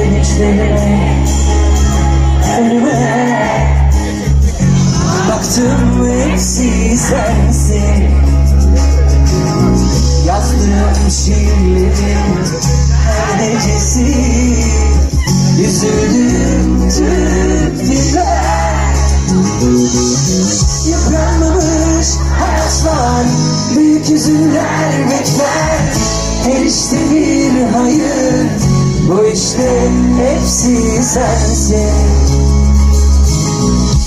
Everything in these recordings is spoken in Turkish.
sevinçlerime Önüme Baktım hepsi sensin. Yazdığım şiirlerin her gecesi. Üzüldüm tüm diller. Yıpranmamış hayatlar Büyük yüzüller bekler. Her işte bir hayır Bu işte hepsi sensin.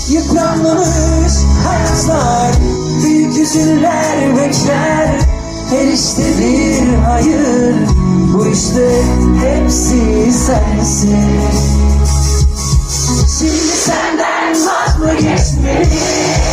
Yıpranmamış hayatlar Büyük yüzüller bekler. Her işte bir hayır Bu işte hepsi sensin. Şimdi senden vaz mı geçmeli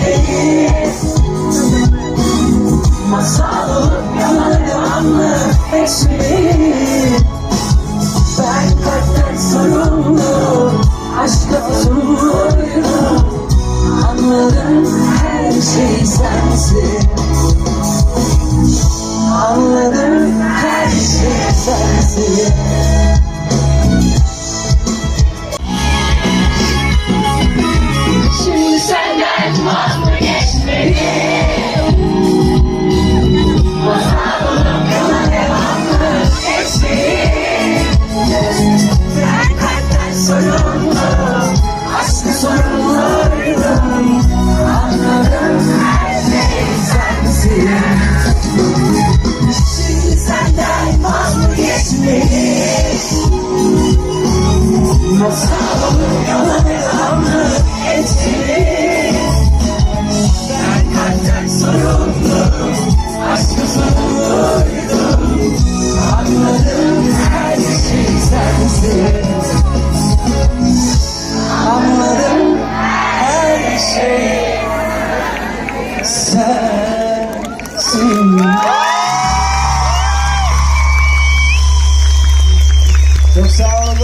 geçmeli Masal olup yola devam mı etmeli Ben kalpten Anladım her şey sensin Sim. Pessoal,